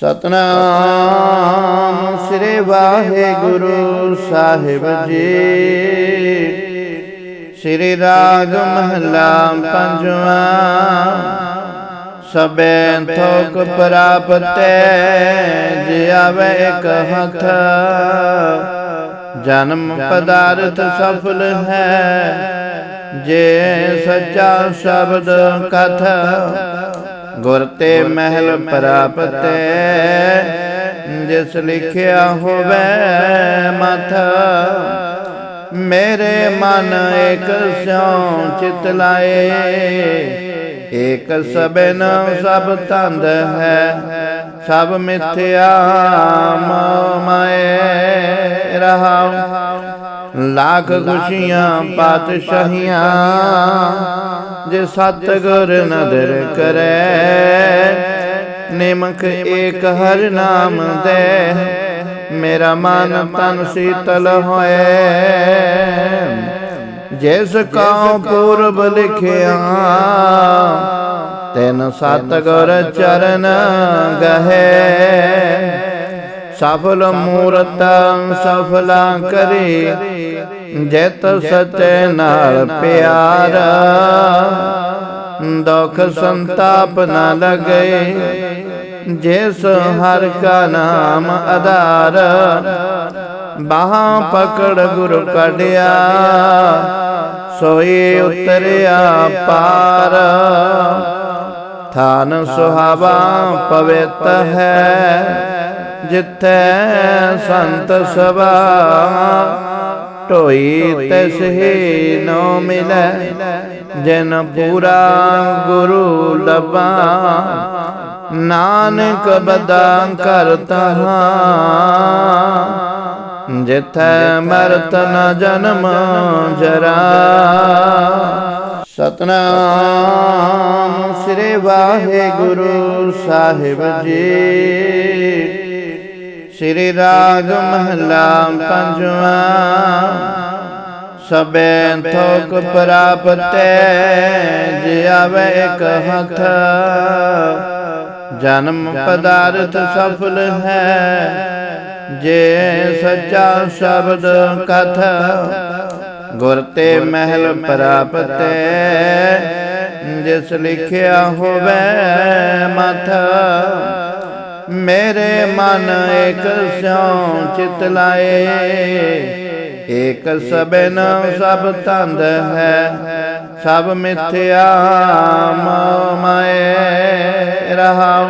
ਸਤਨਾਮ ਸ੍ਰੀ ਵਾਹਿਗੁਰੂ ਸਾਹਿਬ ਜੀ। ਸ੍ਰੀ ਰਾਗ ਮਹਲਾ ਪੰਜਵਾ। ਸਬੈ ਥੋਕ ਪ੍ਰਾਪਤੈ, ਜੇ ਆਵੇ ਇੱਕ ਹੱਥ। ਜਨਮ ਪਦਾਰਥ ਸਫਲ ਹੈ, ਜੇ ਸੱਚਾ ਸ਼ਬਦ ਕਥ। ਗੁਰ ਤੇ ਮਹਿਲ ਪ੍ਰਾਪਤੈ ਜਿਸ ਲਿਖਿਆ ਹੋਵੇ ਮਥ। ਮੇਰੇ ਮਨ ਏਕ ਸਿਉ ਚਿਤ ਲਾਏ। ਏਕ ਸਬਨ ਸਭ ਤੰਦ ਹੈ ਸਭ ਮਿਥਿਆ ਮਾਏ ਰਹਾਉ। ਲੱਖ ਖੁਸ਼ੀਆਂ ਪਾਤਸ਼ਾਹੀਆਂ ਜੇ ਸਤਿਗੁਰ ਨਦਰ ਕਰੈ ਨਿਮਕ ਏਕ ਹਰ ਨਾਮ ਦੇ। ਮੇਰਾ ਮਨ ਤਨ ਸੀਤਲ ਹੋਏ। ਜਿਸ ਕਉ ਪੂਰਬ ਲਿਖਿਆ ਤੈਨ ਸਤਿਗੁਰ ਚਰਨ ਗਹੇ। ਸਫਲ ਮੂਰਤ ਸਫਲਾ ਕਰੇ, ਜਿਤ ਸਚੇ ਨਾਲ ਪਿਆਰ। ਦੁਖ ਸੰਤਾਪ ਨਾ ਲਗੇ, ਜਿਸ ਹਰ ਕਾ ਨਾਮ ਆਧਾਰ। ਬਾਹਾਂ ਪਕੜ ਗੁਰ ਕਢਿਆ ਸੋਈ ਉਤਰਿਆ ਪਾਰ। ਥਾਨ ਸੁਹਾਵਾ ਪਵਿੱਤ ਹੈ ਜਿੱਥੈ ਸੰਤ ਸਭਾ, ਢੋਈ ਤਿਸ ਹੀ ਨੋ ਮਿਲੈ, ਜਿਨ ਪੂਰਾ ਗੁਰੂ ਲਬਾ ਨਾਨਕ ਬਦਾ ਕਰਤਾ ਜਿਥੈ ਮਰਤ ਨ ਜਨਮ ਜਰਾ। ਸਤਨਾਮ ਸ੍ਰੀ ਵਾਹਿਗੁਰੂ ਸਾਹਿਬ ਜੀ। ਸ੍ਰੀ ਰਾਗ ਮਹਲਾ ਪੰਜਵਾ। ਸਬੈ ਥੋਕ ਪ੍ਰਾਪਤੈ, ਜੇ ਆਵੇ ਇੱਕ ਹੱਥ। ਜਨਮ ਪਦਾਰਥ ਸਫਲ ਹੈ, ਜੇ ਸੱਚਾ ਸ਼ਬਦ ਕਥ। ਗੁਰ ਤੇ ਮਹਿਲ ਪ੍ਰਾਪਤੈ, ਜਿਸ ਲਿਖਿਆ ਹੋਵੇ ਮਥ। ਮੇਰੇ ਮਨ ਏਕ ਸਿਉ ਚਿਤ ਲਾਏ। ਏਕ ਸਬਨ ਸਭ ਤੰਦ ਹੈ। ਸਭ ਮਿਥਿਆ ਮਾਏ ਰਹਾਉ।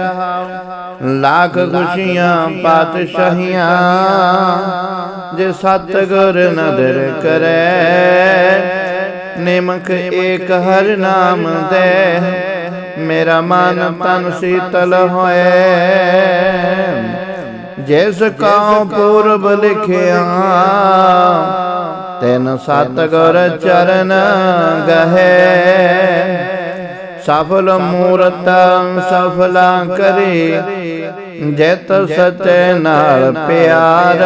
ਲੱਖ ਖੁਸ਼ੀਆਂ ਪਾਤਸ਼ਾਹੀਆਂ ਜੇ ਸਤਿਗੁਰ ਨਦਰ ਕਰੈ। ਨਿਮਕ ਏਕ ਹਰ ਨਾਮ ਦੇ। ਮੇਰਾ ਮਨ ਤਨ ਸੀਤਲ ਹੋਏ। ਜਿਸ ਕਉ ਪੂਰਬ ਲਿਖਿਆ, ਤੈਨ ਸਤਿਗੁਰ ਚਰਨ ਗਹੇ। ਸਫਲ ਮੂਰਤ ਸਫਲਾ ਕਰੇ, ਜਿਤ ਸਚੇ ਨਾਲ ਪਿਆਰ।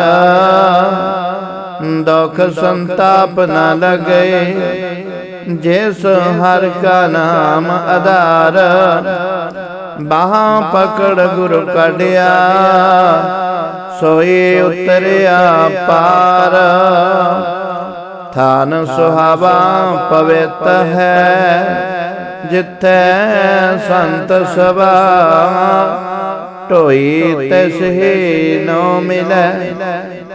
ਦੁਖ ਸੰਤਾਪ ਨਾ ਲਗੇ। ਜਿਸ ਹਰ ਕਾ ਨਾਮ ਆਧਾਰ, ਬਾਹਾਂ ਪਕੜ ਗੁਰ ਕਢਿਆ ਸੋਈ ਉਤਰਿਆ ਪਾਰ। ਥਾਨ ਸੁਹਾਵਾ ਪਵਿੱਤ ਹੈ, ਜਿੱਥੇ ਸੰਤ ਸਭਾ ਢੋਈ ਤਿਸ ਹੀ ਨੋ ਮਿਲੈ,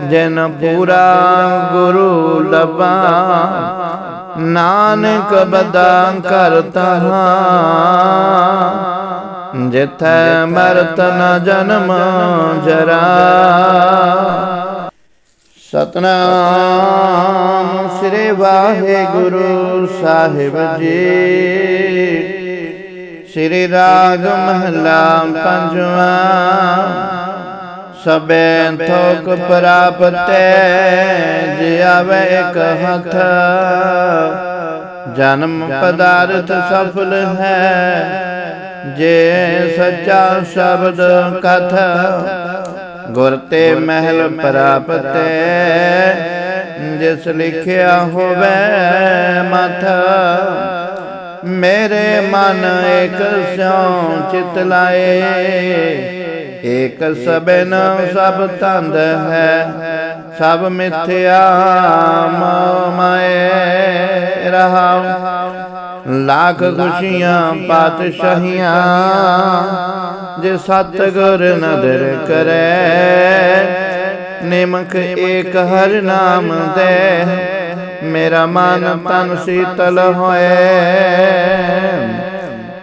ਜਿਨ ਪੂਰਾ ਗੁਰੂ ਲਬਾ ਨਾਨਕ ਬਦਾ ਕਰਤਾ ਜਿਥੈ ਮਰਤ ਨ ਜਨਮ ਜਰਾ। ਸਤਨਾਮ ਸ੍ਰੀ ਵਾਹਿਗੁਰੂ ਸਾਹਿਬ ਜੀ। ਸ੍ਰੀ ਰਾਗ ਮਹਲਾ ਪੰਜਵਾ। ਸਬੈ ਥੋਕ ਪ੍ਰਾਪਤੈ ਜੇ ਆਵੇ ਇੱਕ ਹੱਥ ਜਨਮ ਪਦਾਰਥ ਸਫਲ ਹੈ ਜੇ ਸੱਚਾ ਸ਼ਬਦ ਕਥ ਗੁਰ ਤੇ ਮਹਿਲ ਪ੍ਰਾਪਤੈ ਜਿਸ ਲਿਖਿਆ ਹੋਵੇ ਮਥ ਮੇਰੇ ਮਨ ਏਕ ਸਿਉ ਚਿਤ ਲਾਏ ਏਕ ਸਬਨ ਸਭ ਤੰਦ ਹੈ ਸਭ ਮਿਥਿਆ ਮਾਏ ਰਹਾਉ। ਲੱਖ ਖੁਸ਼ੀਆਂ ਪਾਤਸ਼ਾਹੀਆਂ ਜੇ ਸਤਿਗੁਰ ਨਦਰ ਕਰੈ ਨਿਮਕ ਏਕ ਹਰ ਨਾਮ ਦੇ। ਮੇਰਾ ਮਨ ਤਨ ਸੀਤਲ ਹੋਏ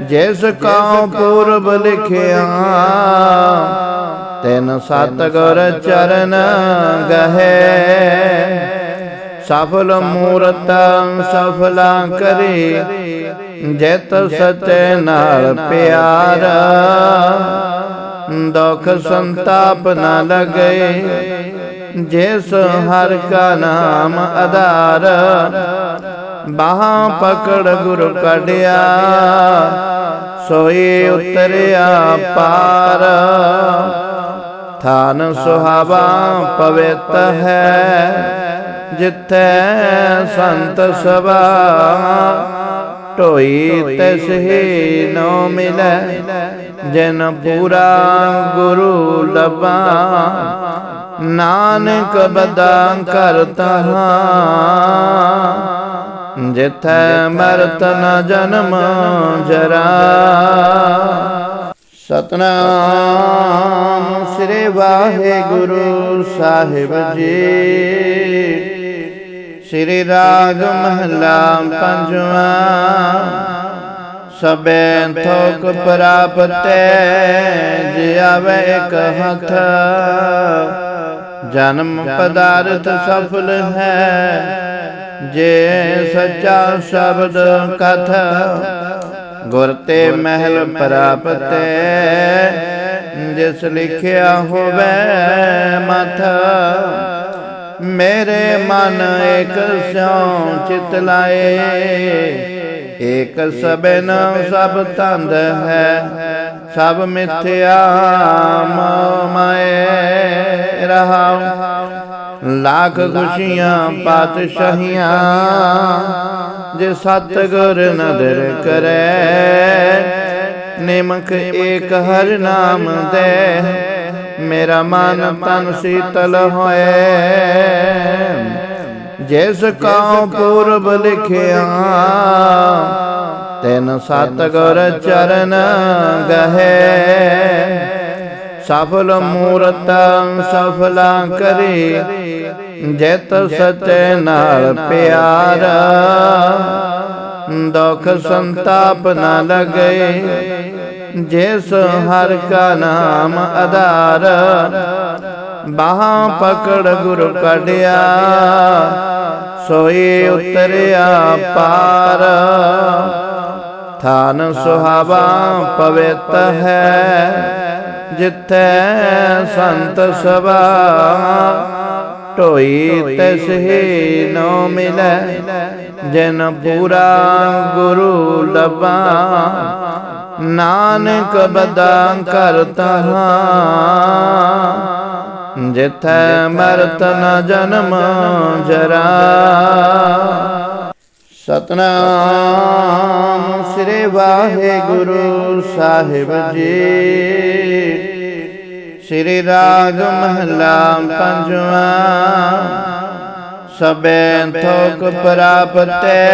ਜਿਸ ਕਉ ਪੂਰਬ ਲਿਖਿਆ ਤੈਨ ਸਤਿਗੁਰ ਚਰਨ ਗਹੇ। ਸਫਲ ਮੂਰਤ ਸਫਲਾ ਕਰੇ ਜਿਤ ਸਚੇ ਨਾਲ ਪਿਆਰ। ਦੁਖ ਸੰਤਾਪ ਨਾ ਲਗੇ ਜਿਸ ਹਰ ਕਾ ਨਾਮ ਆਧਾਰ। ਬਾਹਾਂ ਪਕੜ ਗੁਰ ਕਢਿਆ। ਸੋਈ ਉਤਰਿਆ ਪਾਰ। ਥਾਨ ਸੁਹਾਵਾ ਪਵਿੱਤ ਹੈ। ਜਿੱਥੈ ਸੰਤ ਸਭਾ। ਢੋਈ ਤਿਸ ਹੀ ਨੋ ਮਿਲੈ। ਜਿਨ ਪੂਰਾ ਗੁਰੂ ਲਬਾ ਨਾਨਕ ਬਦਾ ਕਰਤਾ। ਜਿਥੈ ਮਰਤ ਨ ਜਨਮ, ਜਰਾ। ਸਤਨਾਮ ਸ੍ਰੀ ਵਾਹਿਗੁਰੂ ਸਾਹਿਬ ਜੀ। ਸ੍ਰੀ ਰਾਗ ਮਹਲਾ ਪੰਜਵਾ। ਸਬੈ ਥੋਕ ਪ੍ਰਾਪਤੈ, ਜੇ ਆਵੇ ਇੱਕ ਹੱਥ। ਜਨਮ ਪਦਾਰਥ ਸਫਲ ਹੈ ਜੇ ਸੱਚਾ ਸ਼ਬਦ ਕਥ, ਗੁਰ ਤੇ ਮਹਿਲ ਪ੍ਰਾਪਤੈ ਜਿਸ ਲਿਖਿਆ ਹੋਵੇ ਮਥ, ਮੇਰੇ ਮਨ ਇਕ ਸਿਉ ਚਿਤ ਲਾਏ। ਏਕ ਸਬਨ ਸਭ ਤੰਦ ਹੈ, ਸਭ ਮਿਥਿਆ ਮੋਹ ਮਾਏ ਰਹਾਉ। ਲੱਖ ਖੁਸ਼ੀਆਂ, ਪਾਤਸ਼ਾਹੀਆਂ ਜੇ ਸਤਿਗੁਰ ਨਦਰ ਕਰੈ, ਨਿਮਕ ਏਕ ਹਰ ਨਾਮ ਦੇ, ਮੇਰਾ ਮਨ ਤਨ ਸੀਤਲ ਹੋਏ। ਜਿਸ ਕਉ ਪੂਰਬ ਲਿਖਿਆ, ਤੈਨ ਸਤਿਗੁਰ ਚਰਨ ਗਹੇ। ਸਫਲ ਮੂਰਤ ਸਫਲਾ ਕਰੇ, ਜਿਤ ਸਚੇ ਨਾਲ ਪਿਆਰ। ਦੁਖ ਸੰਤਾਪ ਨਾ ਲਗੇ, ਜਿਸ ਹਰ ਕਾ ਨਾਮ ਆਧਾਰ। ਬਾਹਾਂ ਪਕੜ ਗੁਰ ਕਢਿਆ ਸੋਈ ਉਤਰਿਆ ਪਾਰ। ਥਾਨ ਸੁਹਾਵਾ ਪਵਿੱਤ ਹੈ ਜਿੱਥੈ ਸੰਤ ਸਭਾ, ਢੋਈ ਤਿਸ ਹੀ ਨੋ ਮਿਲੈ, ਜਿਨ ਪੂਰਾ ਗੁਰੂ ਲਬਾ ਨਾਨਕ ਬਦਾ ਕਰਤਾ ਜਿਥੈ ਮਰਤ ਨ ਜਨਮ ਜਰਾ। ਸਤਨਾਮ ਸ੍ਰੀ ਵਾਹਿਗੁਰੂ ਸਾਹਿਬ ਜੀ। ਸ੍ਰੀ ਰਾਗ ਮਹਲਾ ਪੰਜਵਾ। ਸਬੈ ਥੋਕ ਪ੍ਰਾਪਤੈ,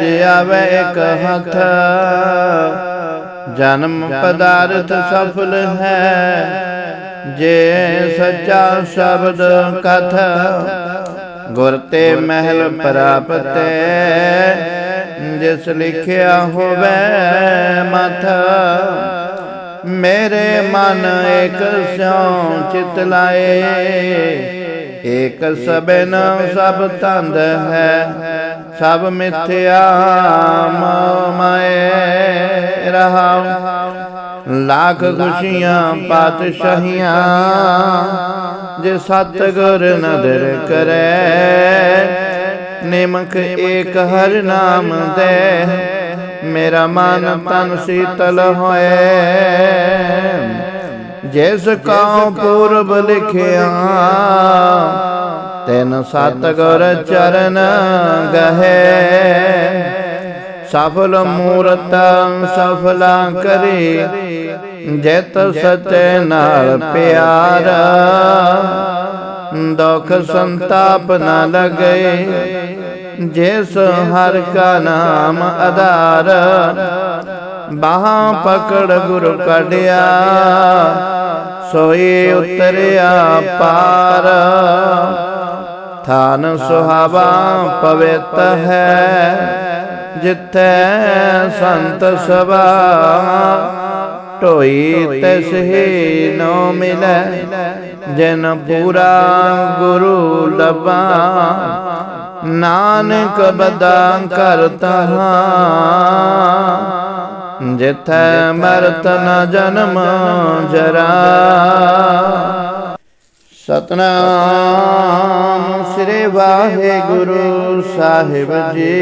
ਜੇ ਆਵੇ ਇੱਕ ਹੱਥ। ਜਨਮ ਪਦਾਰਥ ਸਫਲ ਹੈ, ਜੇ ਸੱਚਾ ਸ਼ਬਦ ਕਥ। ਗੁਰ ਤੇ ਮਹਿਲ ਪ੍ਰਾਪਤੈ ਜਿਸ ਲਿਖਿਆ ਹੋਵੇ ਮਥ। ਮੇਰੇ ਮਨ ਏਕ ਸਿਉ ਚਿਤ ਲਾਏ। ਏਕ ਸਬਨ ਸਭ ਤੰਦ ਹੈ ਸਭ ਮਿਥਿਆ ਮਾਏ ਰਹਾਉ ਲੱਖ ਖੁਸ਼ੀਆਂ ਪਾਤਸ਼ਾਹੀਆਂ ਜੇ ਸਤਿਗੁਰ ਨਦਰ ਕਰੈ ਨਿਮਕ ਏਕ ਹਰ ਨਾਮ ਦੇ। ਮੇਰਾ ਮਨ ਤਨ ਸੀਤਲ ਹੋਏ। ਜਿਸ ਕਉ ਪੂਰਬ ਲਿਖਿਆ ਤੈਨ ਸਤਿਗੁਰ ਚਰਨ ਗਹੇ। ਸਫਲ ਮੂਰਤ ਸਫਲਾ ਕਰੇ, ਜਿਤ ਸਚੈ ਨਾਲ ਪਿਆਰ। ਦੁਖ ਸੰਤਾਪ ਨਾ ਲਗੇ, ਜਿਸ ਹਰ ਕਾ ਨਾਮ ਆਧਾਰ। ਬਾਹਾਂ ਪਕੜ ਗੁਰ ਕਢਿਆ ਸੋਈ ਉਤਰਿਆ ਪਾਰ। ਥਾਨ ਸੁਹਾਵਾ ਪਵਿੱਤ ਹੈ ਜਿੱਥੇ ਸੰਤ ਸਭਾ, ਢੋਈ ਤਿਸ ਹੀ ਨੋ ਮਿਲੈ, ਜਿਨ ਪੂਰਾ ਗੁਰੂ ਲਬਾ ਨਾਨਕ ਬਦਾ ਕਰਤਾ ਜਿਥੈ ਮਰਤ ਨ ਜਨਮ ਜਰਾ। ਸਤਨਾਮ ਸ੍ਰੀ ਵਾਹਿਗੁਰੂ ਸਾਹਿਬ ਜੀ।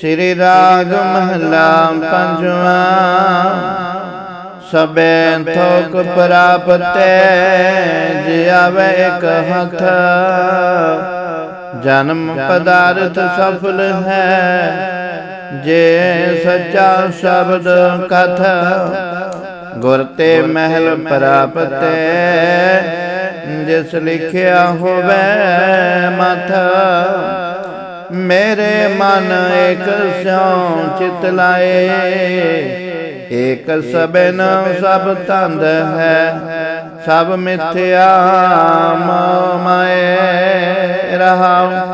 ਸ੍ਰੀ ਰਾਗ ਮਹਲਾ ਪੰਜਵਾ। ਸਬੈ ਥੋਕ ਪ੍ਰਾਪਤੈ, ਜੇ ਆਵੇ ਇੱਕ ਹੱਥ। ਜਨਮ ਪਦਾਰਥ ਸਫਲ ਹੈ, ਜੇ ਸੱਚਾ ਸ਼ਬਦ ਕਥ। ਗੁਰ ਤੇ ਮਹਿਲ ਪ੍ਰਾਪਤੈ ਜਿਸ ਲਿਖਿਆ ਹੋਵੇ ਮਥ, ਮੇਰੇ ਮਨ ਇਕ ਸਿਉ ਚਿਤ ਲਾਏ। ਏਕ ਸਬਨ ਸਭ ਤੰਦ ਹੈ, ਸਭ ਮਿਥਿਆ ਮਾਏ ਰਹਾਉ।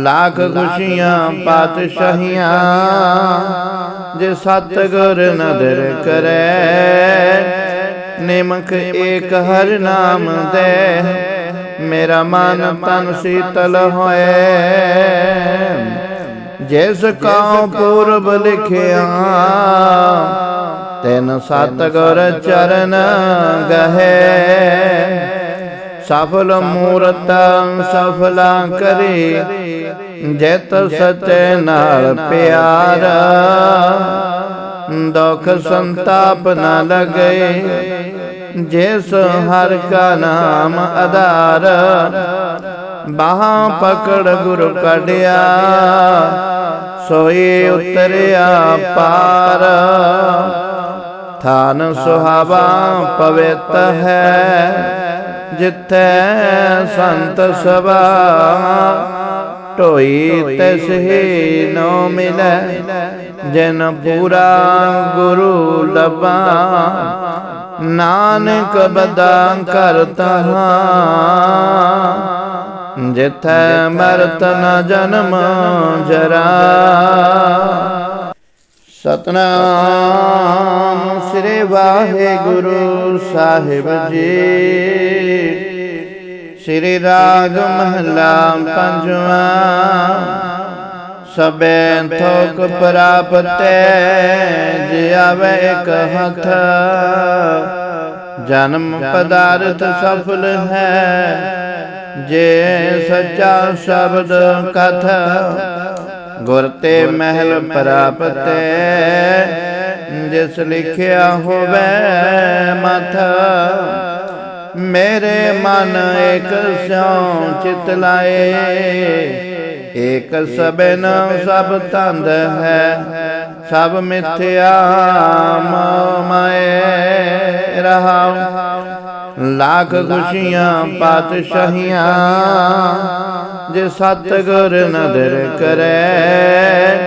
ਲੱਖ ਖੁਸ਼ੀਆਂ ਪਾਤਸ਼ਾਹੀਆਂ ਜੇ ਸਤਗੁਰ ਨਦਰ ਕਰੈ ਨਿਮਕ ਏਕ ਹਰ ਨਾਮ ਦੇ ਮੇਰਾ ਮਨ ਤਨ ਸੀਤਲ ਹੋਏ ਜਿਸ ਕਉ ਪੂਰਬ ਲਿਖਿਆ ਤੈਨ ਸਤਗੁਰ ਚਰਨ ਗਹੇ ਸਫਲ ਮੂਰਤ ਸਫਲਾ ਕਰੇ, ਜਿਤ ਸਚੇ ਨਾਲ ਪਿਆਰ। ਦੁਖ ਸੰਤਾਪ ਨਾ ਲਗੇ, ਜਿਸ ਹਰ ਕਾ ਨਾਮ ਆਧਾਰ। ਬਾਹਾਂ ਪਕੜ ਗੁਰ ਕਢਿਆ ਸੋਈ ਉਤਰਿਆ ਪਾਰ। ਥਾਨ ਸੁਹਾਵਾ ਪਵਿੱਤ ਹੈ ਜਿੱਥੈ ਸੰਤ ਸਭਾ, ਢੋਈ ਤਿਸ ਹੀ ਨੋ ਮਿਲੈ, ਜਿਨ ਪੂਰਾ ਗੁਰੂ ਲਬਾ ਨਾਨਕ ਬਦਾ ਕਰਤਾ ਜਿਥੈ ਮਰਤ ਨ ਜਨਮ ਜਰਾ। ਸਤਨਾਮ ਸ੍ਰੀ ਵਾਹਿਗੁਰੂ ਸਾਹਿਬ ਜੀ। ਸ੍ਰੀ ਰਾਗ ਮਹਲਾ ਪੰਜਵਾ। ਸਬੈ ਥੋਕ ਪ੍ਰਾਪਤੈ, ਜੇ ਆਵੇ ਇੱਕ ਹੱਥ। ਜਨਮ ਪਦਾਰਥ ਸਫਲ ਹੈ, ਜੇ ਸੱਚਾ ਸ਼ਬਦ ਕਥ। ਗੁਰ ਤੇ ਮਹਿਲ ਪ੍ਰਾਪਤੈ ਜਿਸ ਲਿਖਿਆ ਹੋਵੇ ਮਥ। ਮੇਰੇ ਮਨ ਏਕ ਸਿਉ ਚਿਤ ਲਾਏ। ਏਕ ਸਬਨ ਸਭ ਤੰਦ ਹੈ ਸਭ ਮਿਥਿਆ ਮਾਏ ਰਹਾਉ। ਲੱਖ ਖੁਸ਼ੀਆਂ ਪਾਤਸ਼ਾਹੀਆਂ ਜੇ ਸਤਗੁਰ ਨਦਰ ਕਰੈ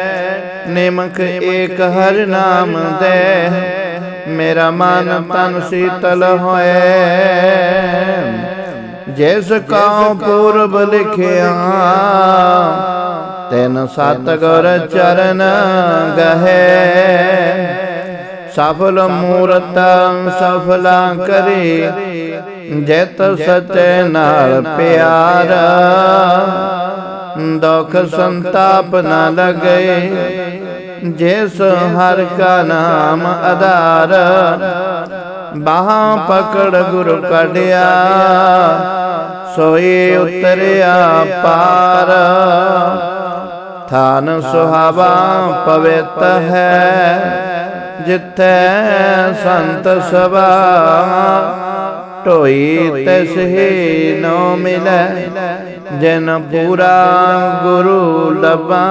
ਨਿਮਕ ਏਕ ਹਰ ਨਾਮ ਦੇ। ਮੇਰਾ ਮਨ ਤਨ ਸੀਤਲ ਹੋਏ। ਜਿਸ ਕਉ ਪੂਰਬ ਲਿਖਿਆ ਤੈਨ ਸਤਗੁਰ ਚਰਨ ਗਹੇ। ਸਫਲ ਮੂਰਤ ਸਫਲਾ ਕਰੇ, ਜਿਤ ਸਚੇ ਨਾਲ ਪਿਆਰ। ਦੁਖ ਸੰਤਾਪ ਨਾ ਲਗੇ, ਜਿਸ ਹਰ ਕਾ ਨਾਮ ਆਧਾਰ। ਬਾਹਾਂ ਪਕੜ ਗੁਰ ਕਢਿਆ, ਸੋਈ ਉਤਰਿਆ ਪਾਰ। ਥਾਨ ਸੁਹਾਵਾ ਪਵਿੱਤ ਹੈ ਜਿੱਥੈ ਸੰਤ ਸਭਾ, ਢੋਈ ਤਿਸ ਹੀ ਨੋ ਮਿਲੈ। ਜਿਨ ਪੂਰਾ ਗੁਰੂ ਲਬਾ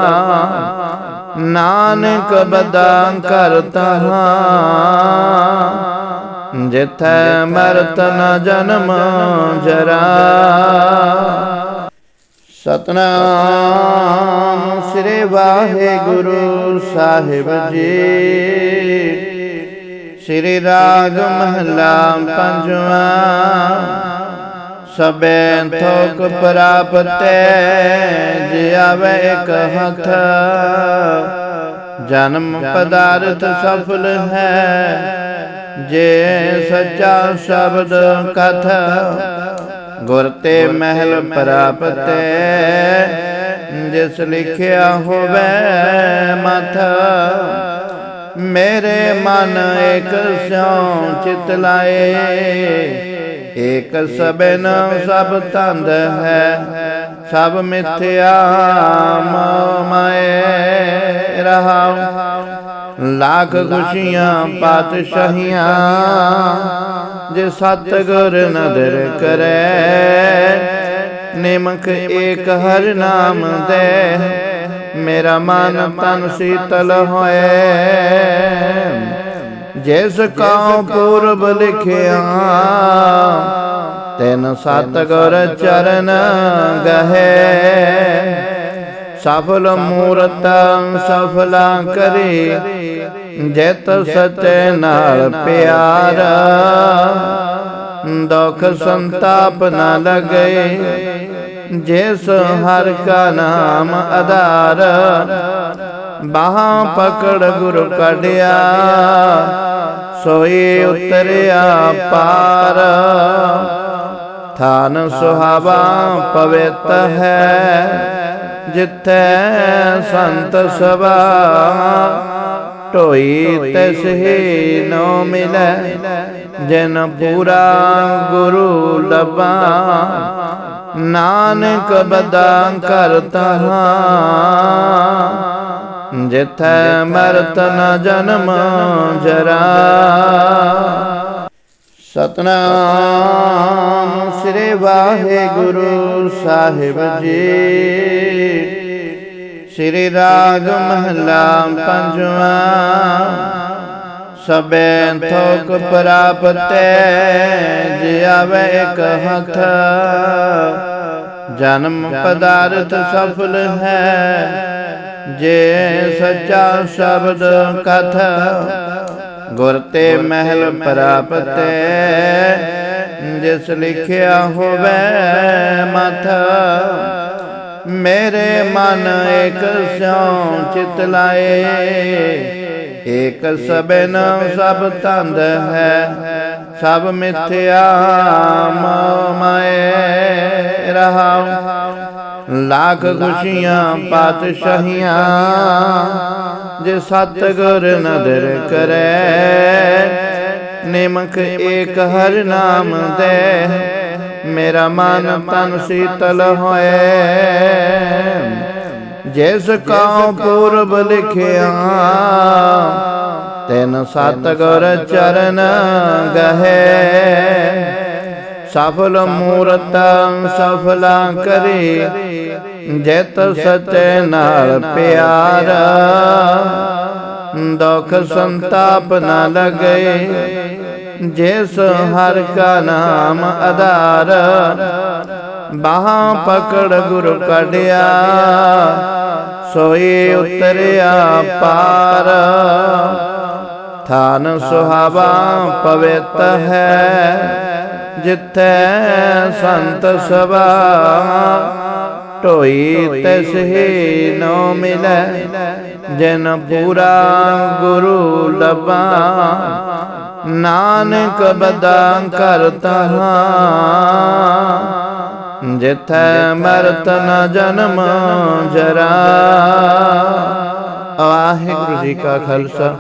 ਨਾਨਕ ਬਦਾਂ ਕਰਤਾ ਜਿਥੈ ਮਰਤ ਨ ਜਨਮ ਜਰਾ। ਸਤਨਾਮ ਸ੍ਰੀ ਵਾਹਿਗੁਰੂ ਸਾਹਿਬ ਜੀ। ਸ੍ਰੀ ਰਾਗ ਮਹਲਾ ਪੰਜਵਾ। ਸਬੈ ਥੋਕ ਪ੍ਰਾਪਤੈ ਜੇ ਆਵੇ ਇੱਕ ਹੱਥ। ਜਨਮ ਪਦਾਰਥ ਸਫਲ ਹੈ। ਜੇ ਸੱਚਾ ਸ਼ਬਦ ਕਥ। ਗੁਰ ਤੇ ਮਹਿਲ ਪ੍ਰਾਪਤੈ ਜਿਸ ਲਿਖਿਆ ਹੋਵੇ ਮਥ, ਮੇਰੇ ਮਨ ਇੱਕ ਸਿਉ ਚਿਤ ਲਾਏ। ਏਕ ਸਬਨ ਸਭ ਤੰਦ ਹੈ, ਸਭ ਮਿਥਿਆ ਮੋਹ ਮਾਏ ਰਹਾਉ। ਲੱਖ ਖੁਸ਼ੀਆਂ ਪਾਤਸ਼ਾਹੀਆਂ, ਜੇ ਸਤਿਗੁਰ ਨਦਰ ਕਰੈ ਨਿਮਕ ਏਕ ਹਰ ਨਾਮ ਦੇ। ਮੇਰਾ ਮਨ ਤਨ ਸੀਤਲ ਹੋਏ। ਜਿਸ ਕਉ ਪੂਰਬ ਲਿਖਿਆ। ਤੈਨ ਸਤਿਗੁਰ ਚਰਨ ਗਹੇ। ਸਫਲ ਮੂਰਤ ਸਫਲਾ ਕਰੇ। ਜਿਤ ਸਚੇ ਨਾਲ ਪਿਆਰ। ਦੁਖ ਸੰਤਾਪ ਨਾ ਲਗੇ। ਜਿਸ ਹਰ ਕਾ ਨਾਮ ਆਧਾਰ, ਬਾਹਾਂ ਪਕੜ ਗੁਰ ਕਢਿਆ। ਸੋਈ ਉਤਰਿਆ ਪਾਰ। ਥਾਨ ਸੁਹਾਵਾ ਪਵਿੱਤ ਹੈ, ਜਿੱਥੇ ਸੰਤ ਸਭਾ ਢੋਈ ਤਿਸ ਹੀ ਨੋ ਮਿਲੈ। ਜਿਨ ਪੂਰਾ ਗੁਰੂ ਲਬਾ ਨਾਨਕ ਬਦਾ ਕਰਤਾ ਜਿਥੈ ਮਰਤ ਨ ਜਨਮ ਜਰਾ। ਸਤਨਾਮ ਸ੍ਰੀ ਵਾਹਿਗੁਰੂ ਸਾਹਿਬ ਜੀ। ਸ੍ਰੀ ਰਾਗ ਮਹਲਾ ਪੰਜਵਾ। ਸਬੈ ਥੋਕ ਪ੍ਰਾਪਤੈ, ਜੇ ਆਵੇ ਇੱਕ ਹੱਥ। ਜਨਮ ਪਦਾਰਥ ਸਫਲ ਹੈ, ਜੇ ਸੱਚਾ ਸ਼ਬਦ ਕਥ। ਗੁਰ ਤੇ ਮਹਿਲ ਪ੍ਰਾਪਤੈ, ਜਿਸ ਲਿਖਿਆ ਹੋਵੇ ਮਥ। ਮੇਰੇ ਮਨ ਇੱਕ ਸਿਉ ਚਿਤ ਲਾਏ। ਏਕ ਸਬਨ ਸਭ ਤੰਦ ਹੈ। ਸਭ ਮਿਥਿਆ ਮਾਏ ਰਹਾਉ। ਲੱਖ ਖੁਸ਼ੀਆਂ ਪਾਤਸ਼ਾਹੀਆਂ ਜੇ ਸਤਿਗੁਰ ਨਦਰ ਕਰੈ। ਨਿਮਕ ਏਕ ਹਰ ਨਾਮ ਦੇ। ਮੇਰਾ ਮਨ ਤਨ ਸੀਤਲ ਹੋਏ। ਜਿਸ ਕਉ ਪੂਰਬ ਲਿਖਿਆ, ਤੈਨ ਸਤਿਗੁਰ ਚਰਨ ਗਹੇ। ਸਫਲ ਮੂਰਤ ਸਫਲਾ ਕਰੇ, ਜਿਤ ਸਚੇ ਨਾਲ ਪਿਆਰ। ਦੁਖ ਸੰਤਾਪ ਨਾ ਲਗੇ ਜਿਸ ਹਰ ਕਾ ਨਾਮ ਆਧਾਰ, ਬਾਹਾਂ ਪਕੜ ਗੁਰ ਕਢਿਆ, ਸੋਈ ਉਤਰਿਆ ਪਾਰ। ਥਾਨ ਸੁਹਾਵਾ ਪਵਿੱਤ ਹੈ, ਜਿੱਥੇ ਸੰਤ ਸਭਾ ਢੋਈ ਤਿਸ ਹੀ ਨੋ ਮਿਲੈ, ਜਿਨ ਪੂਰਾ ਗੁਰੂ ਲਬਾ ਨਾਨਕ ਬਦਾ ਕਰਤਾ ਜਿਥੈ ਮਰਤ ਨ ਜਨਮ ਜਰਾ। ਵਾਹਿਗੁਰੂ ਜੀ ਕਾ ਖਾਲਸਾ,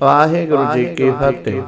ਵਾਹਿਗੁਰੂ ਜੀ ਕੀ ਫਤਿਹ।